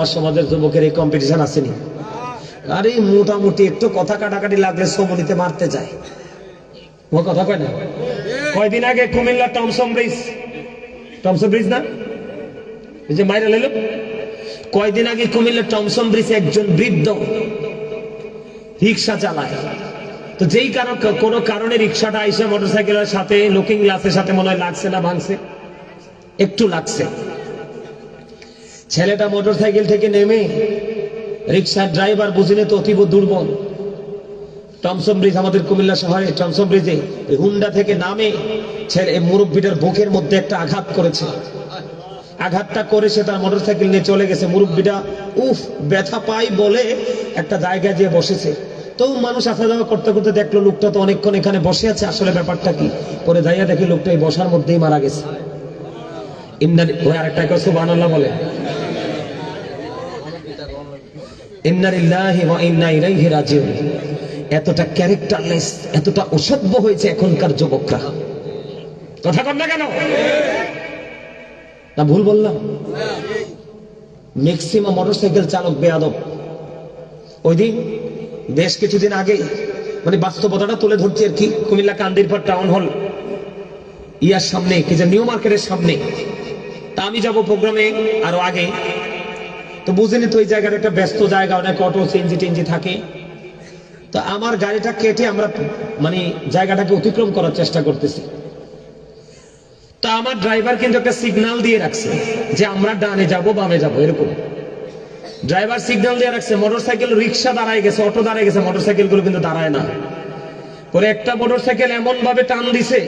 আমার সমাজের যুবকের এই কম্পিটিশন আসেনি। আরে মোটামুটি একটু কথা কাটাকাটি লাগলে সমনিতে মারতে যায়। ও কথা কয় না? কয়দিন আগে কুমিল্লা টমসম ব্রিজ। টমসম ব্রিজ না? এই যে মাইরা লেলো কয়দিন আগে কুমিল্লা টমসম ব্রিজে একজন বৃদ্ধ রিক্সা চালায়। তো যেই কারণ কোনো কারণে রিক্সাটা আইসা মোটরসাইকেলের সাথে লুকিং গ্লাসের সাথে মনে হয় লাগছে না, ভাঙছে। একটু লাগছে। ছেলেটা মোটর সাইকেল থেকে নেমে রিক্সার ড্রাইভার বুঝিনে তো অতীব দুর্বল। টমসম ব্রিজ আমাদের কুমিল্লা শহরে টমসম ব্রিজে হুন্ডা থেকে নামে ছেলে মুরব্বীটার বুকের মধ্যে একটা আঘাত করেছে। আঘাতটা করে সে তার মোটর সাইকেল নিয়ে চলে গেছে। মুরব্বীটা, উফ, ব্যথা পাই বলে একটা জায়গায় যেয়ে বসেছে। তো মানুষ আসা যাওয়া করতে করতে দেখল, লোকটা তো অনেকক্ষণ এখানে বসে আছে। আসলে ব্যাপারটা কি? পরে যাইয়া দেখি লোকটা এই বসার মধ্যেই মারা গেছে। ইন্নারি ওই বলে। ইন্না এতটা অসভ্য হয়েছে মোটরসাইকেল চালক বেয়াদব। ওই দিন, বেশ কিছুদিন আগে মানে বাস্তবতাটা তুলে ধরছি আর কি, কুমিল্লা কান্দিরপাড় টাউন হল ইয়ার সামনে, কি যে নিউ মার্কেটের সামনে। তা আমি যাব প্রোগ্রামে আরও আগে। তো বুঝেনি তো ওই জায়গাটা একটা ব্যস্ত জায়গা অনেক অটো সিএনজি টেনজি থাকে। তো আমার গাড়িটা কেটে আমরা মানে জায়গাটাকে অতিক্রম করার চেষ্টা করতেছি। তো আমার ড্রাইভার কিন্তু একটা সিগন্যাল দিয়ে রাখছে যে আমরা ডানে যাব, বামে যাব, এরকম। ড্রাইভার সিগন্যাল দিয়ে রাখছে মোটরসাইকেল রিক্সা দাঁড়ায় গেছে অটো দাঁড়ায় গেছে মোটরসাইকেলগুলো কিন্তু দাঁড়ায় না। পরে একটা মোটরসাইকেল এমন ভাবে টান দিছে,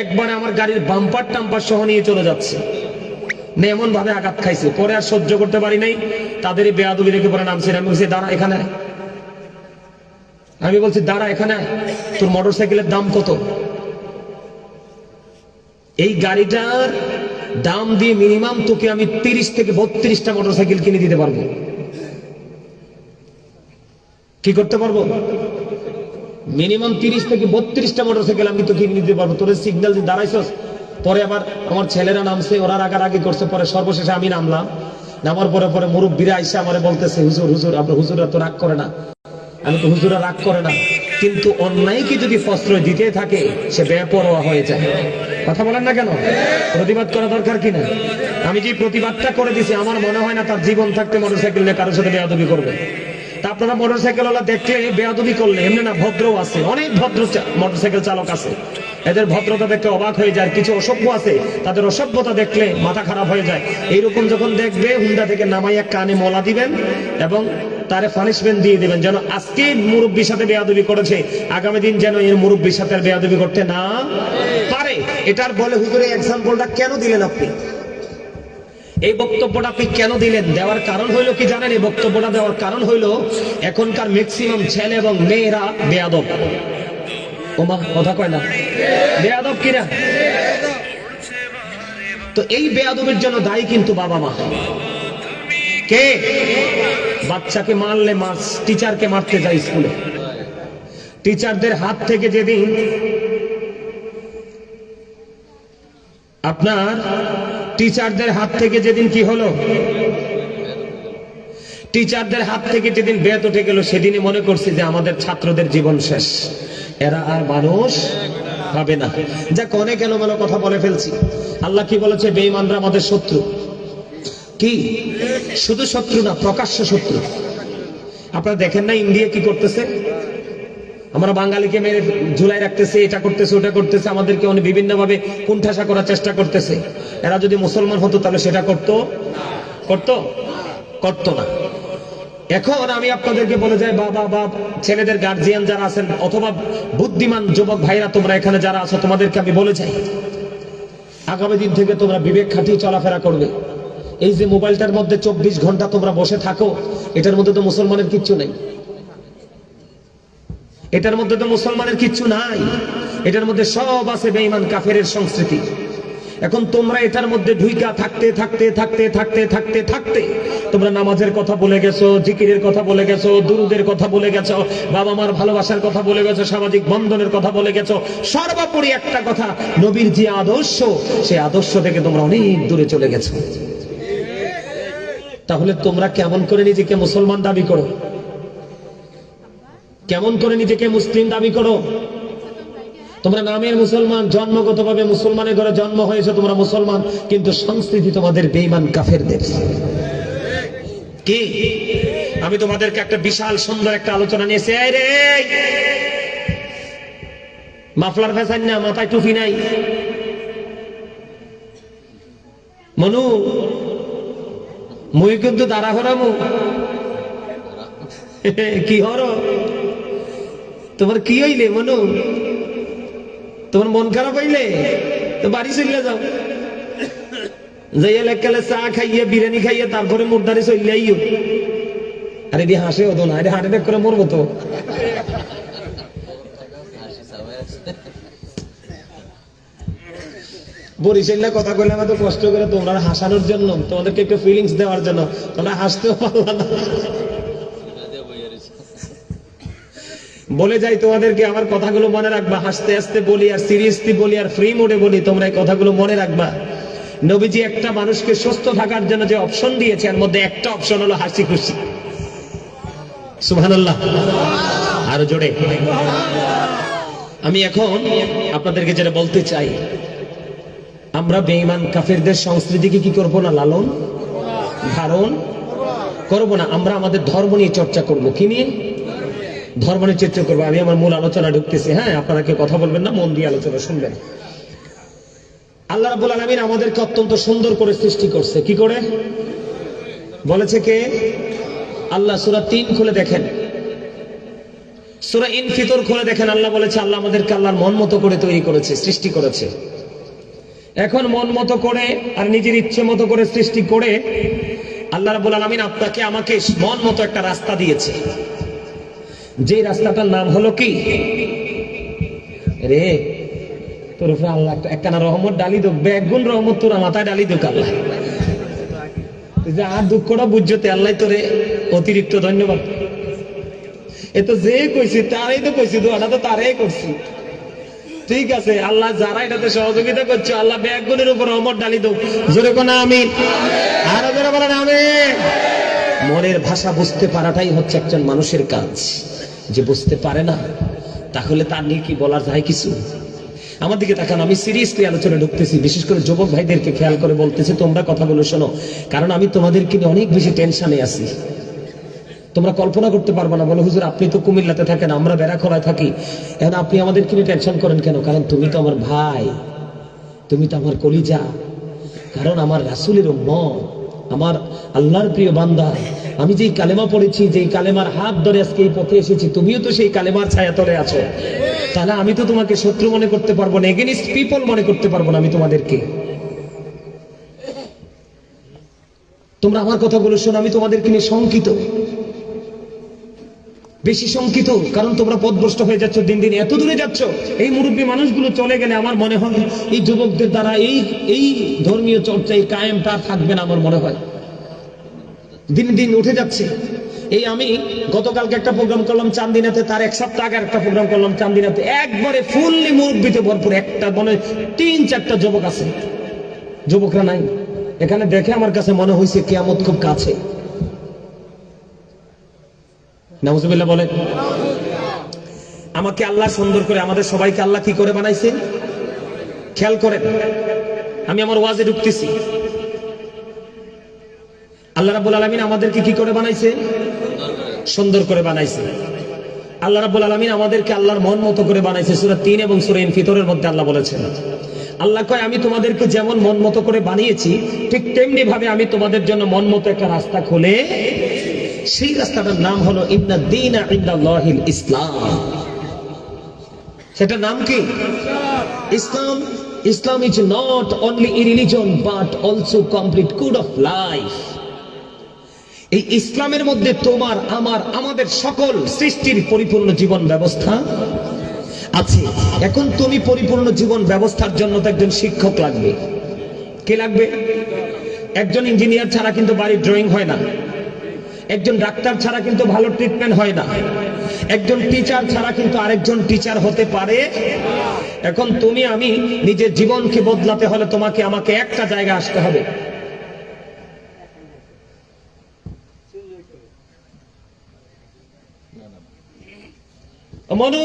একবারে আমার গাড়ির বাম্পার টাম্পার সহ নিয়ে চলে যাচ্ছে। এমন ভাবে আঘাত খাইছে, পরে আর সহ্য করতে পারি নাই। তাদের বেয়াদবি রেখে পরে নামছে আমি বলছি, দাঁড়া এখানে। আমি বলছি, দাঁড়া এখানে। তোর মোটরসাইকেলের দাম কত? এই গাড়িটার দাম দিয়ে মিনিমাম তোকে আমি তিরিশ থেকে বত্রিশটা মোটরসাইকেল কিনে দিতে পারব। কি করতে পারব? মিনিমাম তিরিশ থেকে বত্রিশটা মোটর সাইকেল আমি তো কিনে দিতে পারব। তোর সিগন্যাল দিয়ে দাঁড়াইছস পরে আবার আমার ছেলেরা নামছে, ওরা রাগারাগি করছে, পরে সর্বশেষে আমি নামলাম। নামার পরে পরে মুরব্বীরা আইসা আমারে বলতেছে, হুজুর হুজুর আপনার হুজুরা তো রাগ করে না। আমি তো হুজুরা রাগ করে না। কিন্তু অন্যায়কে যদি প্রশ্রয় দিতে থাকে, সে বেপরোয়া হয়ে যায়। কথা বলেন না কেন? প্রতিবাদ করা দরকার কিনা আমি যে প্রতিবাদটা করে দিছি, আমার মনে হয় না তার জীবন থাকতে মোটরসাইকেল নিয়ে কারোর সাথে বেয়াদবি করবে। তা আপনারা মোটরসাইকেল ওলা দেখলে বেয়াদবি করলে, এমনি না ভদ্র আছে, অনেক ভদ্র মোটরসাইকেল চালক আছে। এদের ভদ্রতা দেখলে অবাক হয়ে যায় কিছু অসভ্য আছে, তাদের অসভ্যতা দেখলে মাথা খারাপ হয়ে যায়। এইরকম যখন দেখবে, হুন্ডা থেকে নামাইয়া কানে মলা দিবেন এবং তারে পানিশমেন্ট দিয়ে দিবেন, যেন আজকে মুরব্বীর সাথে বেয়াদবি করেছে, আগামী দিন যেন এর মুরব্বীর সাথে বেয়াদবি করতে না পারে। এটার বলে হুজুরে এক্সাম্পলটা কেন দিলেন আপনি? এই বক্তব্যটা আপনি কেন দিলেন? দেওয়ার কারণ হইল কি জানেন? এই বক্তব্যটা দেওয়ার কারণ হইল, এখনকার ম্যাক্সিমাম ছেলে এবং মেয়েরা বেয়াদব। ওমা কথা কয় না। বেয়াদব কিনা তো এই বেয়াদবের জন্য দায়ী কিন্তু বাবা মা। কে? বাচ্চাকে মারলে মার টিচারকে মারতে যায় স্কুলে। টিচারদের হাত থেকে যেদিন আপনার টিচারদের হাত থেকে যেদিন কি হলো? টিচারদের হাত থেকে যেদিন বেত উঠে গেল, সেদিনই মনে করছি যে আমাদের ছাত্রদের জীবন শেষ। এরা আর মানুষ হবে না। যা অনেক এলোমেলো কথা বলে ফেলছি। আল্লাহ কি বলেছে? বেঈমানরা আমাদের শত্রু। কি? শুধু শত্রু না, প্রকাশ্য শত্রু। আপনারা দেখেন না ইন্ডিয়া কি করতেছে? আমরা বাঙালিকে মেরে ঝুলাই রাখতেছে, এটা করতেছে, ওটা করতেছে, আমাদেরকে অনেক বিভিন্ন ভাবে কুণ্ঠাসা করার চেষ্টা করতেছে। এরা যদি মুসলমান হতো, তাহলে সেটা করতো? করতো? করতো না। এখন আমি আপনাদেরকে বলে যাই, বাবা বা ছেলেদের গার্জিয়ান যারা আছেন, অথবা বুদ্ধিমান যুবক ভাইরা তোমরা এখানে যারা আছো, তোমাদেরকে আমি বলে যাই, আগামী দিন থেকে তোমরা বিবেক খাটিয়ে চলাফেরা করবে। এই যে মোবাইলটার মধ্যে চব্বিশ ঘণ্টা তোমরা বসে থাকো, এটার মধ্যে তো মুসলমানের কিচ্ছু নেই। এটার মধ্যে তো মুসলমানের কিচ্ছু নাই। এটার মধ্যে সব আছে বেঈমান কাফেরের সংস্কৃতি। এখন তোমরা এটার মধ্যে ঢুইকা থাকতে থাকতে থাকতে থাকতে থাকতে থাকতে। তোমরা নামাজের কথা বলে গেছো, জিকিরের কথা বলে গেছো, দুরুদের কথা বলে গেছো বাবা মার ভালোবাসার কথা বলে গেছো, সামাজিক বন্ধনের কথা বলে গেছো, সর্বোপরি একটা কথা, নবীর যে আদর্শ সেই আদর্শ থেকে তোমরা অনেক দূরে চলে গেছো। তাহলে তোমরা কেমন করে নিজেকে মুসলমান দাবি করো? কেমন করে নিজেকে মুসলিম দাবি করো? তোমরা নামের মুসলমান, জন্মগতভাবে মুসলমানের ঘরে জন্ম হয়েছে, তোমরা মুসলমান, কিন্তু সংস্কৃতি তোমাদের বেইমান কাফেরদের। কি? আমি তোমাদেরকে একটা বিশাল সুন্দর একটা আলোচনা নিয়েছি রে! মাফলার ফেসান না, মাথায় টুপি নাই। মনু, মুই কিন্তু দাঁড়া হরামু। কি হর? তোমার কি হইলে, মনু? তোমার মন খারাপ হইলে তো বাড়ি চলে যাও। যাইয়া লেখালে চা খাইয়ে, বিরিয়ানি খাইয়ে, তারপরে মুরদারি চলে আইও। আরে এটি হাসে হতো না, এটা হার্ট অ্যাটাক করে মরবো তো। বরিশাল্লা কথা কইলে আমার তো কষ্ট করে তোমরা হাসানোর জন্য, তোমাদেরকে একটু ফিলিংস দেওয়ার জন্য, তোমরা হাসতেও পারলা না। বলে যাই তোমাদেরকে, আমার কথাগুলো মনে রাখবা। হাসতে হাসতে বলি আর সিরিয়াসলি বলি আর ফ্রি মোডে বলি, তোমরা এই কথাগুলো মনে রাখবা। নবীজি একটা মানুষকে সুস্থ থাকার জন্য যে অপশন দিয়েছে, এর মধ্যে একটা অপশন হলো হাসি খুশি। সুবহানাল্লাহ। আরও জোরে। আমি এখন আপনাদেরকে যেটা বলতে চাই, আমরা বেঈমান কাফেরদের সংস্কৃতিকে কি করব না লালন? ধারণ? করব না। আমরা আমাদের ধর্ম নিয়ে চর্চা করব। কি নিয়ে? ধর্ম নিয়ে করব, আমি আমার মূল আলোচনা ঢুকতেছি। হ্যাঁ আপনারা কেউ কথা বলবেন না? মন দিয়ে আলোচনা শুনবেন। আল্লাহ রাবুল আলমিন আমাদেরকে অত্যন্ত সুন্দর করে সৃষ্টি করছে। কি করে? বলেছে কে? আল্লাহ সুরা তিন খুলে দেখেন। সুরা ইন ফিতর খুলে দেখেন, আল্লাহ বলেছে, আল্লাহ আমাদেরকে আল্লাহর মন মতো করে তৈরি করেছে, সৃষ্টি করেছে। এখন মন মতো করে আর নিজের ইচ্ছে মতো করে সৃষ্টি করে, আল্লাহ রাবুল আলমিন আপনাকে আমাকে মন মতো একটা রাস্তা দিয়েছে। যে রাস্তাটার নাম হলো কি? রে, তোর উপরে আল্লাহ একটা- রহমত ডালি দোক, বেগুন রহমত তোর মাথায় ডালি দোক আল্লাহ। যে আর দুঃখটা বুঝতে আল্লাহ তোরে অতিরিক্ত ধন্যবাদ। এ তো যে কইছি, তারাই তো কইছি, দোয়াটা তো তারাই করছি। ঠিক আছে, আল্লাহ যারা এটাতে সহযোগিতা করছে, আল্লাহ ব্যাগুনের উপর রহমত ডালি দোক। জোরে কোনা আমি আরও জোরে বলেন আমি মনের ভাষা বুঝতে পারাটাই হচ্ছে একজন মানুষের কাজ। যে বুঝতে পারে না, তাহলে তার নিয়ে কি বলা যায় কিছু? আমার দিকে তাকান, আমি সিরিয়াসলি আলোচনা ঢুকতেছি, বিশেষ করে যুবক ভাইদেরকে খেয়াল করে বলতেছি, তোমরা কথাগুলো শোনো, কারণ আমি তোমাদেরকে নিয়ে অনেক বেশি টেনশনে আছি। তোমরা কল্পনা করতে পারব না, বলে, হুজুর, আপনি তো কুমিল্লাতে থাকেন, আমরা বেড়া বেড়াখোলায় থাকি। এখন আপনি আমাদেরকে নিয়ে টেনশন করেন কেন? কারণ তুমি তো আমার ভাই, তুমি তো আমার কলিজা। কারণ আমার রাসুলের মত আমার আল্লাহর প্রিয় বান্দা, আমি যেই কালেমা পড়েছি, যেই কালেমার হাত ধরে আজকে এই পথে এসেছি, তুমিও তো সেই কালেমার ছায়া তলে আছো। তাহলে আমি তো তোমাকে শত্রু মনে করতে পারব না এগেনিস্ট পিপল মনে করতে পারব না আমি তোমাদেরকে। তোমরা আমার কথাগুলো শোনো, আমি তোমাদেরকে নিয়ে শঙ্কিত। বেশি শঙ্কিত, কারণ তোমরা পথভ্রষ্ট হয়ে যাচ্ছ, দিন দিন এত দূরে যাচ্ছ। এই মুরব্বী মানুষগুলো চলে গেলে আমার মনে হয় এই যুবকদের দ্বারা এই এই ধর্মীয় চর্চা এই কায়েমটা থাকবে না আমার মনে হয়। দিন দিন উঠে যাচ্ছে। এই আমি গতকালকে একটা প্রোগ্রাম করলাম চান্দিনাতে, তার এক সপ্তাহ আগে একটা প্রোগ্রাম করলাম চান্দিনাতে। একবারে ফুললি মুরব্বিতে ভরপুর একটা, মনে তিন, চারটা যুবক আছে। যুবকরা নাই। এখানে দেখে আমার কাছে মনে হয়েছে কেয়ামত খুব কাছে। নাউজুবিল্লাহ বলেন আমাকে আল্লাহ সুন্দর করে, আমাদের সবাইকে আল্লাহ কি করে বানাইছে? খেয়াল করেন, আমি আমার ওয়াজে ঢুকতেছি। আল্লাহ রাবুল আলামিন আমাদেরকে কি করে বানাইছে? সুন্দর করে বানাইছে। আল্লাহ রাব্বুল আলামিন আমাদেরকে আল্লাহর মন মতো করে বানাইছে, সূরা 3 এবং সুরেন ইনফিতরের মধ্যে আল্লাহ বলেছেন। আল্লাহ কয়, আমি তোমাদেরকে যেমন মন মতো করে বানিয়েছি, ঠিক তেমনি ভাবে আমি তোমাদের জন্য মন মতো একটা রাস্তা খুলে সেই রাস্তাটার নাম হলো ইসলাম। সেটার নাম কি? ইসলাম Islam is not only a religion but also complete code of life এই ইসলামের মধ্যে তোমার, আমার, আমাদের সকল সৃষ্টির পরিপূর্ণ জীবন ব্যবস্থা আছে। এখন তুমি পরিপূর্ণ জীবন ব্যবস্থার জন্য তো একজন শিক্ষক লাগবে। কে লাগবে? একজন ইঞ্জিনিয়ার ছাড়া কিন্তু বাড়ির ড্রয়িং হয় না। একজন ডাক্তার ছাড়া কিন্তু ভালো ট্রিটমেন্ট হয় না। একজন টিচার ছাড়া কিন্তু আরেকজন টিচার হতে পারে। এখন তুমি, আমি নিজের জীবনকে বদলাতে হলে তোমাকে, আমাকে একটা জায়গা আসতে হবে। মনু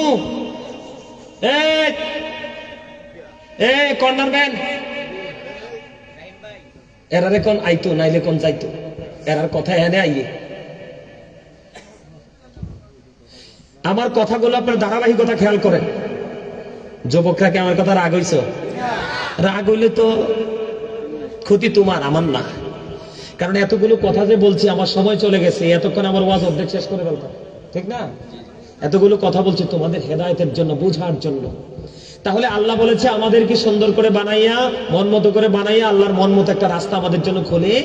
এ কর্নার ম্যান। এরারে কোন আইতো, নাইলে কোন যাইতো। এরার কথা এনে আইয়ে। আমার কথাগুলো আপনার ধারাবাহিকতা খেয়াল করেন। যুবকরা কি আমার কথা রাগ হইছ? রাগ হইলে তো ক্ষতি তোমার, আমার না। কারণ এতগুলো কথা যে বলছি, আমার সময় চলে গেছে। এতক্ষণ আমার ওয়াজ অর্ধেক শেষ করে ফেলতাম। ঠিক না? এতগুলো কথা বলছি তোমাদের হেদায়তের জন্য, বুঝার জন্য। তাহলে আল্লাহ বলেছে, আমাদেরকে সুন্দর করে বানাইয়া, মন মতো করে বানাইয়া আল্লাহর মন মতো একটা রাস্তা আমাদের জন্য খুলে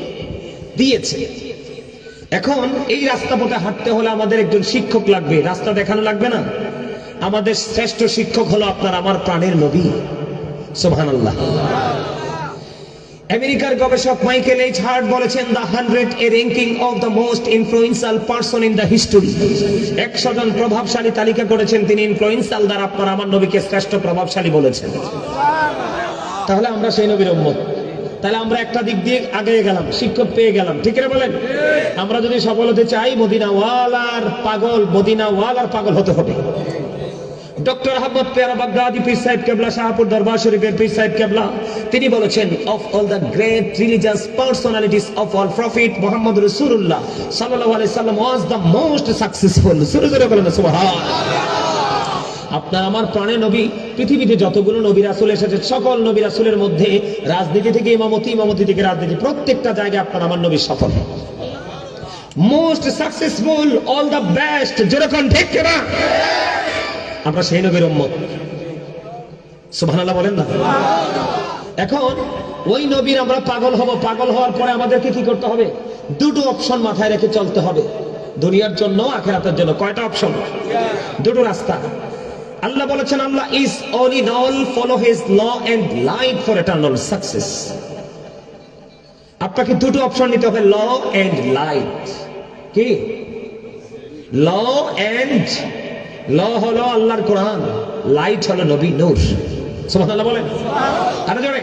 দিয়েছে। এখন এই রাস্তা পথে হাঁটতে হলে আমাদের একজন শিক্ষক লাগবে। রাস্তা দেখানো লাগবে না? আমাদের শ্রেষ্ঠ শিক্ষক হলো আপনার আমার প্রাণের নবী। সোহান আল্লাহ আমেরিকার গবেষক মাইকেল এইচ হার্ট বলেছেন the hundred a ranking of the most influential person in the history একশো জন প্রভাবশালী তালিকা করেছেন, তিনি ইনফ্লুয়েন্সাল দ্বারা আপনার আমার নবীকে শ্রেষ্ঠ প্রভাবশালী বলেছেন। তাহলে আমরা সেই নবীর উম্মত। তাহলে আমরা একটা দিক দিয়ে আগে গেলাম, শিক্ষক পেয়ে গেলাম, ঠিক না বলেন? আমরা যদি সফল হতে চাই মদিনা ওয়ালার পাগল মদিনা ওয়ালার পাগল হতে হবে। ডক্টর আহমদ পেয়ারা বাগদাদি, পীর সাহেব কেবলা, শাহপুর দরবার শরীফের পীর সাহেব কেবলা, তিনি বলেছেন of all the great religious personalities of all prophet Muhammad রসুল্লাহ সাল্লাল্লাহু আলাইহি সাল্লাম ওয়াজ দ্য মোস্ট সাকসেসফুল সুরে সুরে বলেন সুবহান আপনার আমার প্রাণে নবী, পৃথিবীতে যতগুলো নবী রাসুল এসেছে, সকল নবী রাসুলের মধ্যে রাজনীতি থেকে ইমামতি ইমামতি থেকে রাজনীতি, প্রত্যেকটা জায়গায় আপনার আমার নবী সফল। Most successful all the best যেরকম ঠিক না? আমরা সেই নবীর উম্মত। সুবহানাল্লাহ বলেন না? এখন ওই নবীর আমরা পাগল হব, পাগল হওয়ার পরে আমাদেরকে কি করতে হবে? দুটো অপশন মাথায় রেখে চলতে হবে। দুনিয়ার জন্য, আখেরাতের জন্য। কয়টা অপশন? দুটো রাস্তা। আল্লাহ বলেছেন, Allah is all in all follow his law and light for eternal success আপনাকে দুটো অপশন নিতে হবে ল এন্ড লাইট কি? ল এন্ড ল হলো আল্লাহর কোরআন লাইট হলো নবী নূর। সুবহানাল্লাহ বলেন। আরও জোরে।